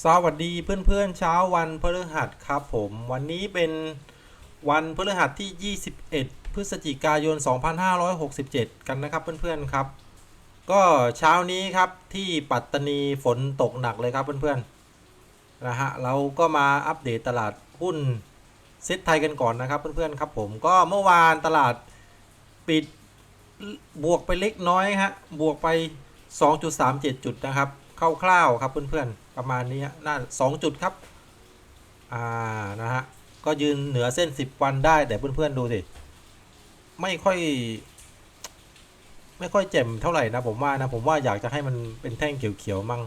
สวัสดีเพื่อนๆเช้าวันพฤหัสครับผม วันนี้เป็นวันพฤหัสที่ 21 พฤศจิกายน 2567 กันนะครับเพื่อนๆครับ ก็เช้านี้ครับที่ปัตตานีฝนตกหนักเลยครับเพื่อนๆนะฮะเราก็มาอัปเดตตลาดหุ้นเซ็ตไทยกันก่อนนะครับเพื่อนๆครับผมก็เมื่อวานตลาดปิดบวกไปเล็กน้อยฮะบวกไป 2.37 จุดนะครับคร่าวๆครับเพื่อนๆ ประมาณนี้ฮะน่าสองจุดครับอ่านะฮะก็ยืนเหนือเส้น 10 วันได้แต่เพื่อน ๆ ดูสิ ไม่ค่อย ไม่ค่อยเจ็มเท่าไหร่นะผมว่านะผมว่าอยากจะให้มันเป็นแท่งเขียวๆมั่ง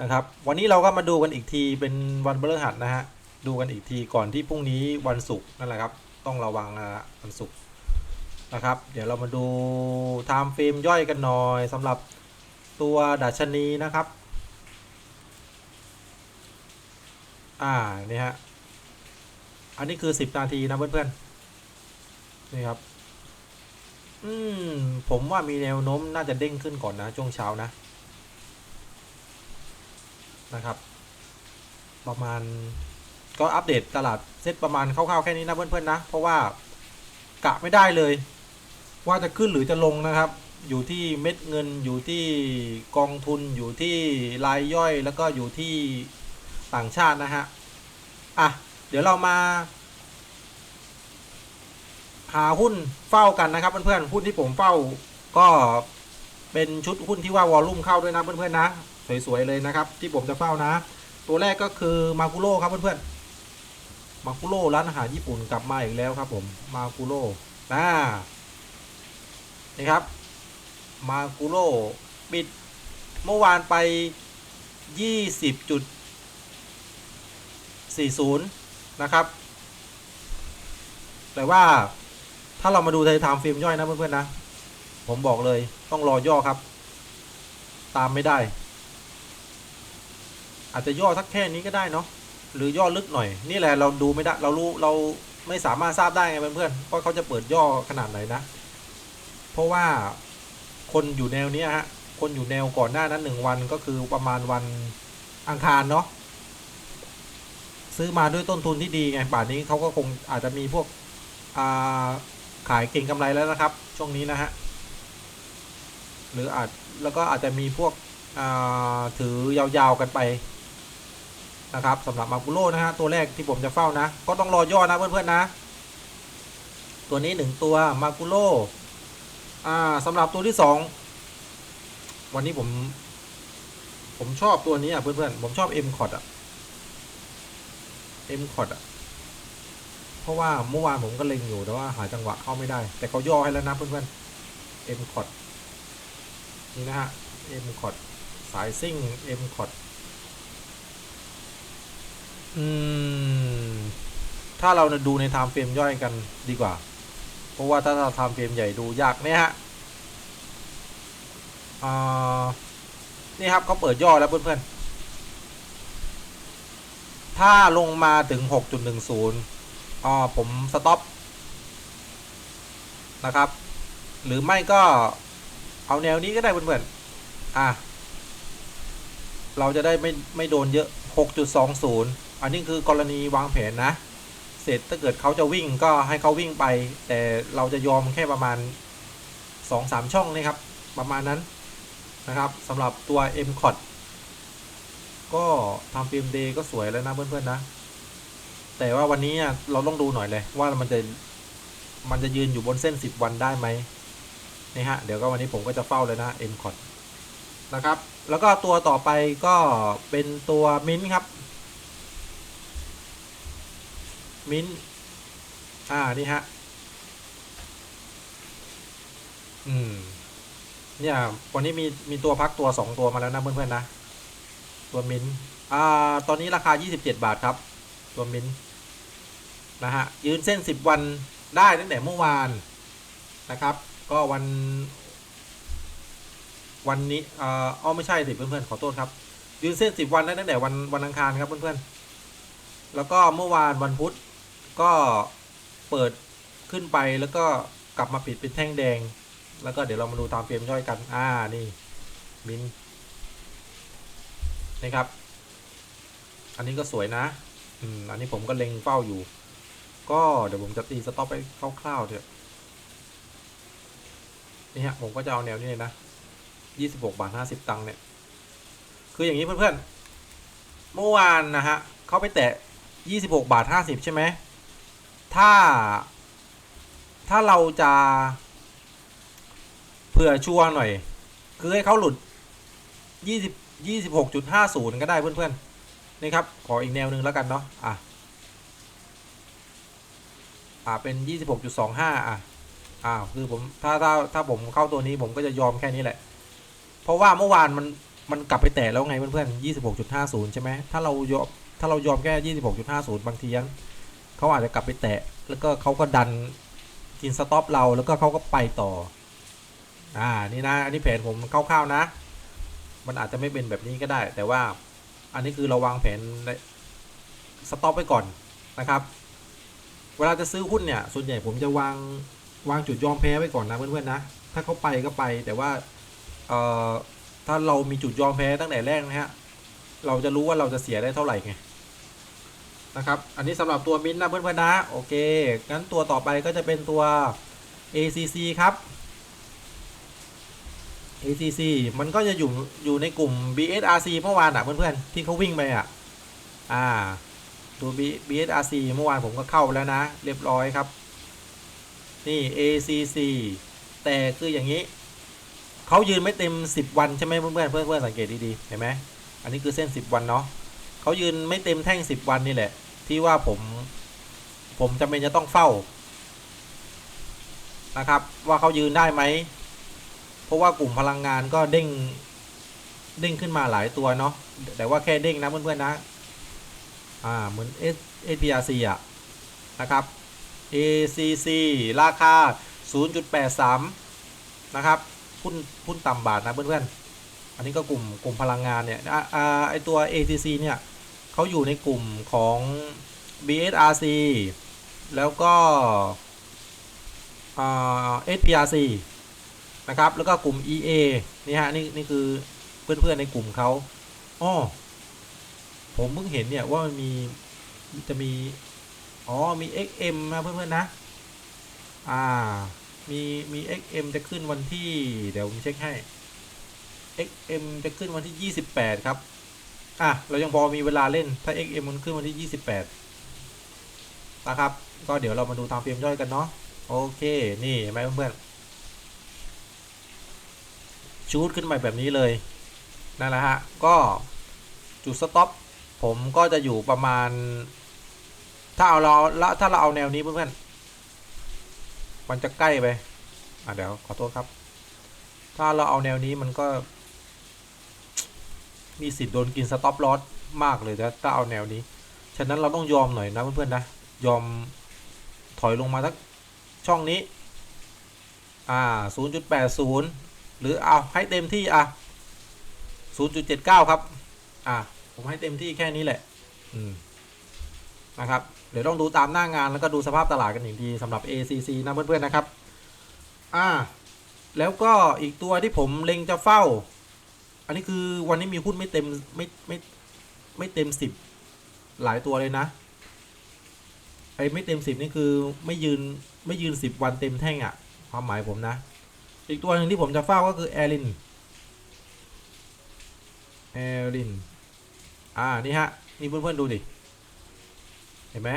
นะครับ วันนี้เราก็มาดูกันอีกทีเป็นวันพฤหัสนะฮะดูกันอีกทีก่อนที่พรุ่งนี้วันศุกร์นั่นแหละครับ ต้องระวังนะฮะวันศุกร์นะครับ เดี๋ยวเรามาดูไทม์เฟรมย่อยกันหน่อยสำหรับตัวดัชนีนะครับ อ่า นี่ฮะ อันนี้คือ10นาทีนะเพื่อนๆ นี่ครับ อืม ผมว่ามีแนวโน้มน่าจะเด้งขึ้นก่อนนะช่วงเช้านะ นะครับ ประมาณก็อัปเดตตลาดเซตประมาณคร่าวๆแค่นี้นะเพื่อนๆนะ เพราะว่ากะไม่ได้เลย ว่าจะขึ้นหรือจะลงนะครับ อยู่ที่เม็ดเงินอยู่ที่กองทุนอยู่ที่รายย่อยแล้วก็อยู่ที่ ต่างชาตินะฮะ อะ เดี๋ยวเรามา หาหุ้นเฝ้ากันนะครับเพื่อนๆ หุ้นที่ผมเฝ้า ก็เป็นชุดหุ้นที่ว่าวอลลุ่มเข้าด้วยนะเพื่อนๆนะ สวยๆเลยนะครับ ที่ผมจะเฝ้านะ ตัวแรกก็คือมากุโร่ครับเพื่อนๆ มากุโร่ร้านอาหารญี่ปุ่นกลับมาอีกแล้วครับ ผม มากุโร่อ่านี่ครับ มากุโร่ปิดเมื่อวานไป 20จุด 40 นะครับ แต่ว่าถ้าเรามาดูไทยไทม์ฟิล์มย่อยนะเพื่อนๆนะ ผมบอกเลยต้องรอย่อครับ ตามไม่ได้ อาจจะย่อสักแค่นี้ก็ได้เนาะหรือย่อลึกหน่อย นี่แหละเราดูไม่ได้เรารู้เราไม่สามารถทราบได้ไงเพื่อนๆว่าเขาจะเปิดย่อขนาดไหนนะ เพราะว่าคนอยู่แนวนี้ฮะคนอยู่แนวก่อนหน้านั้นหนึ่งวันก็คือประมาณวันอังคารเนาะ ซื้อมาด้วยต้นทุนที่ดีไงป่านนี้เขาก็คงอาจจะมีพวกาขายเก่งกำไรแล้วนะครับ ช่วงนี้นะฮะหรืออาจแล้วก็อาจจะมีพวกถือยาวๆกันไปนะครับสำหรับมากุโร่นะฮะตัวแรกที่ผมจะเฝ้านะ ก็ต้องรอย่อนะเพื่อนๆนะ ตัวนี้หนึ่งตัวมากุโร่สำหรับตัวที่สองวันนี้ผม ผมชอบตัวนี้อะเพื่อนๆผมชอบ M คอร์ดอะ M คอดอะ เพราะว่าเมื่อวานผมก็เล็งอยู่แต่ว่าหาจังหวะเข้าไม่ได้ แต่เขาย่อให้แล้วนะเพื่อนๆ M คอดนี่นะฮะ M คอดสายซิ่ง M คอดอืม ถ้าเราดูในไทม์เฟรมย่อยกันดีกว่า เพราะว่าถ้าเราทำเฟรมใหญ่ดูยากเนี่ยฮะอ่านี่ครับเขาเปิดย่อแล้วเพื่อนๆ ถ้าลงมาถึง 6.10อ่าผมสต็อปนะครับ หรือไม่ก็เอาแนวนี้ก็ได้เพื่อนๆอะ เราจะได้ไม่ไม่โดนเยอะ 6.20 อันนี้คือกรณีวางแผนนะ เสร็จถ้าเกิดเขาจะวิ่งก็ให้เขาวิ่งไป แต่เราจะยอมแค่ประมาณ 2-3 ช่องนี่ครับ ประมาณนั้นนะครับสำหรับตัว M c o t ก็ทำฟิล์มเดย์ก็สวยแล้วนะเพื่อนๆนะ แต่ว่าวันนี้เราต้องดูหน่อยเลยว่ามันจะมันจะยืนอยู่บนเส้น 10 วันได้ไหมนี่ฮะ เดี๋ยวก็วันนี้ผมก็จะเฝ้าเลยนะ M c o t นะครับ แล้วก็ตัวต่อไปก็เป็นตัวมิ้นครับ มิ้นอ่า นี่ฮะ อืม เนี่ย วันนี้มีมีตัวพักตัวสองตัวมาแล้วนะเพื่อนๆนะ ตัวมิ้นอ่า ตอนนี้ราคา 27 บาทครับ ตัวมิ้นนะฮะ ยืนเส้น 10 วันได้ตั้งแต่เมื่อวานนะครับ ก็วัน วันนี้อ่าอ๋อไม่ใช่สิเพื่อนๆ ขอโทษครับ ยืนเส้น 10 วันได้ตั้งแต่วันวันอังคารครับเพื่อนๆ แล้วก็เมื่อวานวันพุธก็เปิดขึ้นไปแล้วก็กลับมาปิดเป็นแท่งแดง แล้วก็เดี๋ยวเรามาดูตามเฟรมย่อยกัน อ่า นี่ มิน นะครับ อันนี้ก็สวยนะอืมอันนี้ผมก็เล็งเป้าอยู่ ก็เดี๋ยวผมจะตีสต็อปไปคร่าวๆเถอะนี่ฮะผมก็จะเอาแนวนี้เลยนะยี่สิบหกบาทห้าสิบตังค์เนี่ย คืออย่างนี้เพื่อนๆ เมื่อวานนะฮะเขาไปแตะยี่สิบหกบาทห้าสิบใช่ไหม ถ้า ถ้าเราจะเผื่อชัวร์หน่อย คือให้เขาหลุดยี่สิบ ยี่สิบหกจุดห้าศูนย์ก็ได้เพื่อนๆนี่ครับขออีกแนวหนึ่งแล้วกันเนาะอะอ่าเป็นยี่สิบหกจุดสองห้าอะอ่าคือผมถ้าถ้าถ้าผมเข้าตัวนี้ผมก็จะยอมแค่นี้แหละ เพราะว่าเมื่อวานมันมันกลับไปแตะแล้วไงเพื่อนๆยี่สิบหกจุดห้าศูนย์ใช่ไหมถ้าเรายอมถ้าเรายอมแค่ยี่สิบหกจุดห้าศูนย์บางทีนั้นเขาอาจจะกลับไปแตะ แล้วก็เขาก็ดันกินสต็อปเราแล้วก็เขาก็ไปต่อ อ่า นี่นะ อันนี้แผนผมคร่าวๆนะ มันอาจจะไม่เป็นแบบนี้ก็ได้ แต่ว่าอันนี้คือเราวางแผนสต็อปไว้ก่อนนะครับ เวลาจะซื้อหุ้นเนี่ย ส่วนใหญ่ผมจะวางวางจุดยอมแพ้ไว้ก่อนนะเพื่อนๆนะ ถ้าเขาไปก็ไป แต่ว่าเอ่อถ้าเรามีจุดยอมแพ้ตั้งแต่แรกนะฮะ เราจะรู้ว่าเราจะเสียได้เท่าไหร่ไงนะครับ อันนี้สำหรับตัวมินนะเพื่อนๆนะ โอเค งั้นตัวต่อไปก็จะเป็นตัว ACC ครับ ACC มันก็จะอยู่อยู่ในกลุ่ม BSRC เมื่อวานอะเพื่อนๆที่เขาวิ่งไปอะ อ่าตัว B- BSRC เมื่อวานผมก็เข้าแล้วนะ เรียบร้อยครับ นี่ ACC แต่คืออย่างนี้ เขายืนไม่เต็ม 10 วันใช่ไหมเพื่อนๆเพื่อนๆสังเกตดีๆเห็นไหมอันนี้คือเส้น 10 วันเนาะเขายืนไม่เต็มแท่ง 10 วันนี่แหละ ที่ว่าผม ผมจำเป็นจะต้องเฝ้านะครับ ว่าเขายืนได้ไหม เพราะว่ากลุ่มพลังงานก็เด้งเด้งขึ้นมาหลายตัวเนาะแต่ว่าแค่เด้งนะเพื่อนๆนะ อ่าเหมือน S SPRC อะนะครับ ACC ราคา 0.83 นะครับหุ้นหุ้นต่ำบาทนะเพื่อนๆ อันนี้ก็กลุ่มกลุ่มพลังงานเนี่ยอ่าอ่าไอตัว ACC เนี่ยเขาอยู่ในกลุ่มของ BSRC แล้วก็อ่า SPRC นะครับ แล้วก็กลุ่ม EA นี่ฮะนี่นี่คือเพื่อนๆในกลุ่มเขาอ้อผมเพิ่งเห็นเนี่ยว่ามันมีจะมี อ๋อ มี XM นะเพื่อนๆนะ อ่า มีมี XM จะขึ้นวันที่ เดี๋ยวผมเช็คให้ XM จะขึ้นวันที่ 28 ครับ อะ เรายังพอมีเวลาเล่น ถ้า XM มันขึ้นวันที่ 28 นะครับ ก็เดี๋ยวเรามาดูตามเฟรมย่อยกันเนาะ โอเค นี่เห็นไหมเพื่อนๆ ชูดขึ้นมาแบบนี้เลยนั่นแหละฮะก็จุดสต็อปผมก็จะอยู่ประมาณ ถ้าเอาเราละถ้าเราเอาแนวนี้เพื่อนๆมันจะใกล้ไปอะเดี๋ยวขอโทษครับ ถ้าเราเอาแนวนี้มันก็ มีสิทธิ์โดนกินสต็อปลอสมากเลยถ้าถ้าเอาแนวนี้ ฉะนั้นเราต้องยอมหน่อยนะเพื่อนๆนะยอมถอยลงมาสักช่องนี้ อ่า 0.80 หรือเอาให้เต็มที่อะ0.79 ครับ อะผมให้เต็มที่แค่นี้แหละ อืม นะครับ เดี๋ยวต้องดูตามหน้างานแล้วก็ดูสภาพตลาดกันอีกทีสำหรับ ACC นะเพื่อนๆนะครับ อ่า แล้วก็อีกตัวที่ผมเล็งจะเฝ้า อันนี้คือวันนี้มีหุ้นไม่เต็มไม่ไม่ไม่เต็มสิบหลายตัวเลยนะ ไอ้ไม่เต็มสิบนี่คือไม่ยืนไม่ยืนสิบวันเต็มแท่งอะ่ะ ความหมายผมนะ อีกตัวหนึ่งที่ผมจะเฝ้าก็คือแอรินแอริน อ่า นี่ฮะ นี่เพื่อนๆดูดิ เห็นไหม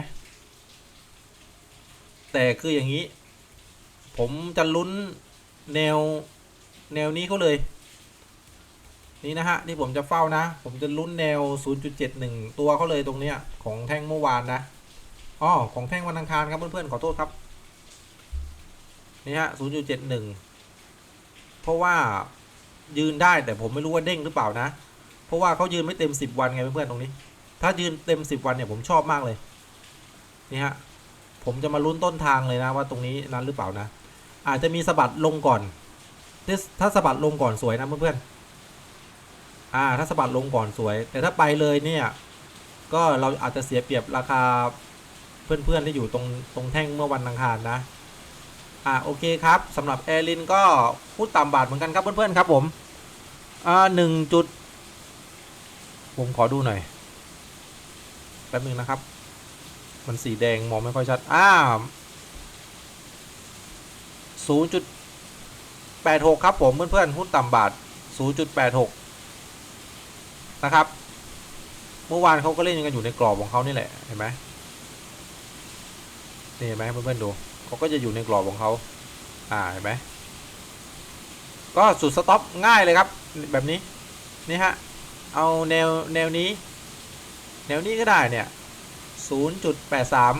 แต่คืออย่างนี้ ผมจะลุ้นแนวแนวนี้เขาเลย นี่นะฮะ ที่ผมจะเฝ้านะ ผมจะลุ้นแนว 0.71 ตัวเขาเลยตรงเนี้ย ของแท่งเมื่อวานนะอ๋อของแท่งวันอังคารครับเพื่อนๆ ขอโทษครับ นี่ฮะ 0.71 เพราะว่ายืนได้แต่ผมไม่รู้ว่าเด้งหรือเปล่านะ เพราะว่าเขายืนไม่เต็ม 10 วันไงเพื่อนๆตรงนี้ ถ้ายืนเต็ม 10 วันเนี่ยผมชอบมากเลย นี่ฮะ ผมจะมาลุ้นต้นทางเลยนะว่าตรงนี้นั้นหรือเปล่านะ อาจจะมีสะบัดลงก่อน ถ้าถ้าสะบัดลงก่อนสวยนะเพื่อนๆอ่า ถ้าสะบัดลงก่อนสวย แต่ถ้าไปเลยเนี่ย ก็เราอาจจะเสียเปรียบราคาเพื่อนๆที่อยู่ตรงตรงแท่งเมื่อวันอังคารนะ อ่าโอเคครับสำหรับแอร์ลินก็พูดต่ำบาทเหมือนกันครับเพื่อนๆครับผมอ่าหนึ่งจุดผมขอดูหน่อยแป๊บนึงนะครับ มันสีแดงมองไม่ค่อยชัดอ้าศูนย์จุดแปดหกครับผมเพื่อนๆหุ้นต่ำบาทศูนย์จุดแปดหกนะครับ เมื่อวานเขาก็เล่นกันอยู่ในกรอบของเขานี่แหละเห็นไหมนี่เห็นไหมเพื่อนๆดู เขาก็จะอยู่ในกรอบของเขาอ่าเห็นไหมก็สุดสต็อปง่ายเลยครับ แบบนี้นี่ฮะเอาแนวแนวนี้ แนวนี้ก็ได้เนี่ย 0.83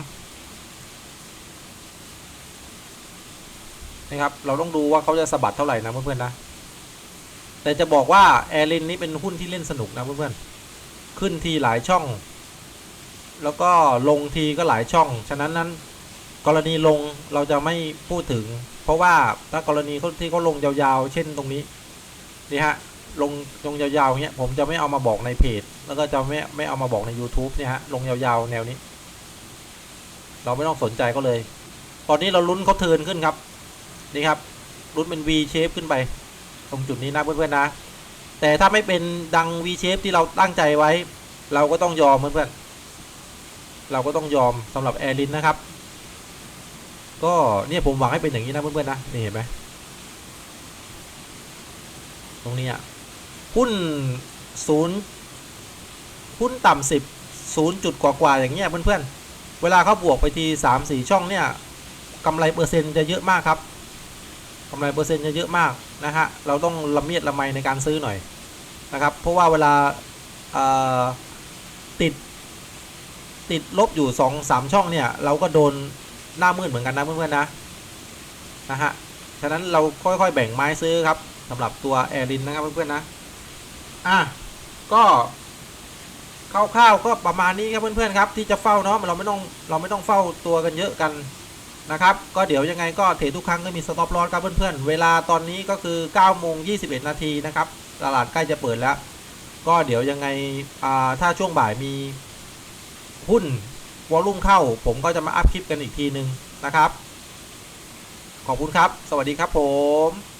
นะครับ เราต้องดูว่าเขาจะสะบัดเท่าไหร่นะเพื่อนๆนะ แต่จะบอกว่าแอร์ลินนี่เป็นหุ้นที่เล่นสนุกนะเพื่อนๆ ขึ้นทีหลายช่อง แล้วก็ลงทีก็หลายช่อง ฉะนั้นนั้น กรณีลงเราจะไม่พูดถึง เพราะว่าถ้ากรณีที่เขาลงยาวๆ เช่นตรงนี้นี่ฮะลงลงยาวๆเงี้ยผมจะไม่เอามาบอกในเพจ แล้วก็จะไม่ไม่เอามาบอกใน YouTube เนี่ยฮะลงยาวๆ แนวนี้ เราไม่ต้องสนใจก็เลย ตอนนี้เราลุ้นเขาเทิร์นขึ้นครับนี่ครับลุ้นเป็น V shape ขึ้นไป ตรงจุดนี้นะเพื่อนๆนะ แต่ถ้าไม่เป็นดัง V shape ที่เราตั้งใจไว้ เราก็ต้องยอมเพื่อนๆเราก็ต้องยอมสำหรับแอร์ลินนะครับ ก็เนี่ยผมหวังให้เป็นอย่างนี้นะเพื่อนๆนะนี่เห็นไหมตรงนี้อะหุ้นศูนย์หุ้นต่ำสิบศูนย์จุดกว่าๆอย่างเงี้ยเพื่อนๆ เวลาเขาบวกไปทีสามสี่ช่องเนี่ยกำไรเปอร์เซ็นต์จะเยอะมากครับกำไรเปอร์เซ็นต์จะเยอะมากนะฮะเราต้องละเมียดละไมในการซื้อหน่อยนะครับ เพราะว่าเวลาติดติดลบอยู่สองสามช่องเนี่ยเราก็โดน หน้ามืดเหมือนกันนะเพื่อนๆนะนะฮะฉะนั้นเราค่อยๆแบ่งไม้ซื้อครับสำหรับตัวแอรินนะครับเพื่อนๆนะอะก็คร่าวๆก็ประมาณนี้ครับเพื่อนๆครับที่จะเฝ้าเนาะเราไม่ต้องเราไม่ต้องเฝ้าตัวกันเยอะกันนะครับ ก็เดี๋ยวยังไงก็เทรดทุกครั้งก็มีสต็อปลอสครับเพื่อนๆ เวลาตอนนี้ก็คือ9โมง21 นาทีนะครับ ตลาดใกล้จะเปิดแล้ว ก็เดี๋ยวยังไงถ้าช่วงบ่ายมีหุ้น วอลลุ่มเข้า ผมก็จะมาอัพคลิปกันอีกทีนึงนะครับ ขอบคุณครับ สวัสดีครับผม